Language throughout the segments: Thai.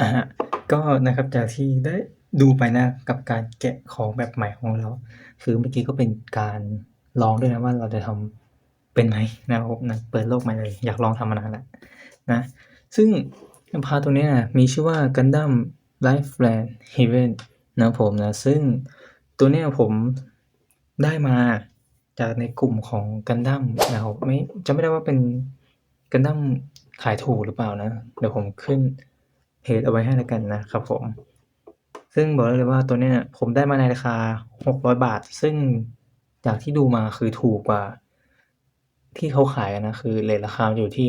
อะฮะก็นะครับจากที่ได้ดูไปนะกับการแกะของแบบใหม่ของเรา คือเมื่อกี้ก็เป็นการลองด้วยนะว่าเราจะทำเป็นไหมนะครับผมนะเปิดโลกใหม่เลยอยากลองทำมานานแล้วนะซึ่งพาตตรงนี้นะมีชื่อว่า Gundam Lifeline Heaven นะผมนะ ซึ่งตัวนี้ผมได้มาจากในกลุ่มของ Gundam นะครับไม่จำไม่ได้ว่าเป็น Gundam ขายถูกหรือเปล่านะ เดี๋ยวผมขึ้น เพจเอาไว้ให้แล้วกันนะครับผม ซึ่งบอกเลยว่าตัวเนี้ยผมได้มาในราคา 600 บาท ซึ่งจากที่ดูมาคือถูกกว่า ที่เขาขายนะคือเรตราคาอยู่ที่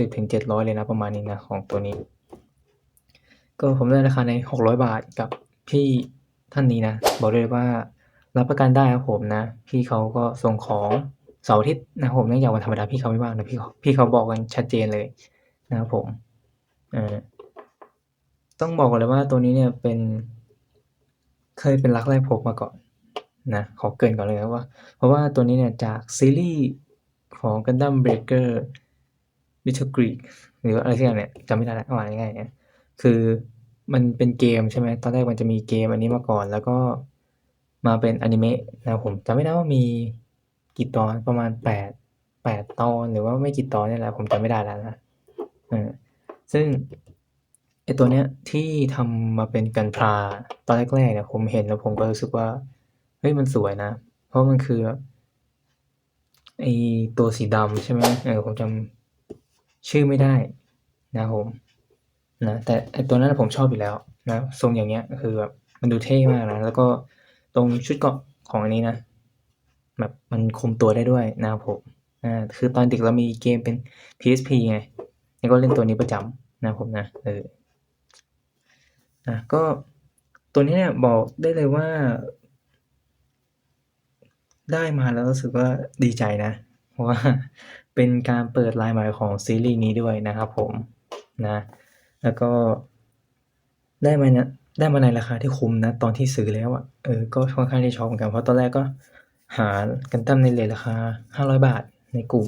660-700 เลยนะประมาณนี้นะของตัวนี้ ก็ผมได้ราคาใน 600 บาทกับพี่ท่านนี้นะ บอกเลยว่ารับประกันได้ครับผมนะ พี่เขาก็ส่งของเสาร์อาทิตย์นะผมเนื่องจากวันธรรมดาพี่เขาไม่ว่างนะพี่เขาพี่เขาบอกกันชัดเจนเลยนะครับผมเออ ต้องบอกก่อนเลยว่าตัวนี้เนี่ยเป็นเคยเป็นรักแรกพบมาก่อนนะขอเกินก่อนเลยนะว่า เพราะว่าตัวนี้เนี่ยจากซีรีส์ของ Gundam Breaker Little Greek หรืออะไรสักอย่างเนี่ยจำไม่ได้แล้วอ่านง่ายๆเนี่ยคือมันเป็นเกมใช่ไหมตอนแรกมันจะมีเกมอันนี้มาก่อน แล้วก็มาเป็นอนิเมะนะผมจำไม่ได้ว่ามีกี่ตอนประมาณ8 8ตอนหรือว่าไม่กี่ตอนเนี่ยแหละผมจำไม่ได้แล้วนะออซึ่ง ไอ้ตัวเนี้ยที่ทำมาเป็นกันพราตอนแรกๆเนี่ยผมเห็นแล้วผมก็รู้สึกว่า เฮ้ยมันสวยนะ เพราะมันคือไอตัวสีดำใช่ไหมเออผมจำชื่อไม่ได้นะผมนะแต่ไอตัวนั้นผมชอบอยู่แล้วนะทรงอย่างเงี้ยคือแบบมันดูเท่มากนะแล้วก็ตรงชุดเกราะของอันนี้นะแบบมันคุมตัวได้ด้วยนะผมอ่าคือตอนเด็กเรามีเกมเป็น PSP ไงแล้วก็เล่นตัวนี้ประจำนะผมนะเออ นะก็ตัวนี้เนี่ยบอกได้เลยว่า ได้มาแล้วรู้สึกว่าดีใจนะ เพราะว่าเป็นการเปิดลายใหม่ของซีรีส์นี้ด้วยนะครับผมนะแล้วก็ได้มาเนี่ยได้มาในราคาที่คุ้มนะ ตอนที่ซื้อแล้วอะเออก็ค่อนข้างที่ช็อกเหมือนกันเพราะตอนแรกก็หา Gundam ในเรตราคา 500 บาทในกลุ่ม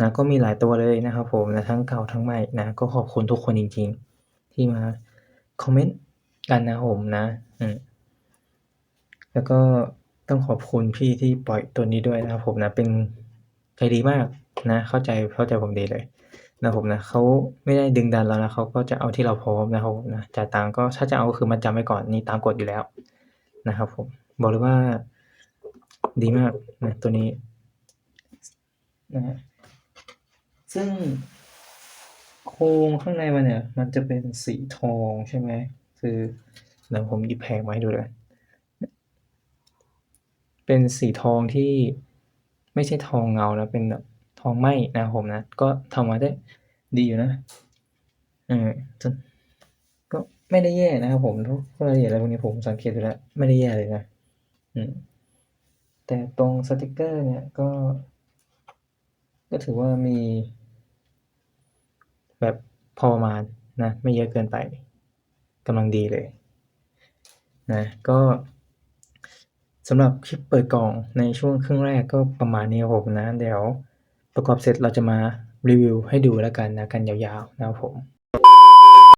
นะก็มีหลายตัวเลยนะครับผมนะทั้งเก่าทั้งใหม่นะก็ขอบคุณทุกคนจริง ๆ ที่มา คอมเมนต์กันนะผมนะอืมแล้วก็ต้องขอบคุณพี่ที่ปล่อยตัวนี้ด้วยนะครับผมนะเป็นใจดีมากนะ เข้าใจเข้าใจผมดีเลยนะผมนะเขาไม่ได้ดึงดันเรานะเขาก็จะเอาที่เราพร้อมนะครับนะจ่ายตังค์ก็ถ้าจะเอาก็คือมัดจำไว้ก่อนนี่ตามกฎอยู่แล้วนะครับ ผม บอกเลยว่า ดีมากนะตัวนี้นะซึ่ง รงข้างในมันเนี่ย มันจะเป็นสีทองใช่ไหม คือเดี๋ยวผมหยิบแผงมาให้ดูเลย เป็นสีทองที่ไม่ใช่ทองเงานะ เป็นแบบทองไหมนะผมนะ ก็ทำมาได้ดีอยู่นะเออจก็ไม่ได้แย่นะครับผมทุกรายละเอียดอะไรพวกนี้ผมสังเกตดูแล้ว ไม่ได้แย่เลยนะ อืม แต่ตรงสติกเกอร์เนี่ยก็ ก็ถือว่ามี แบบพอประมาณนะไม่เยอะเกินไปกำลังดีเลยนะก็สำหรับคลิปเปิดกล่องในช่วงครึ่งแรกก็ประมาณนี้ผมนะ เดี๋ยวประกอบเสร็จเราจะมารีวิวให้ดูแล้วกันนะกันยาวๆนะครับผม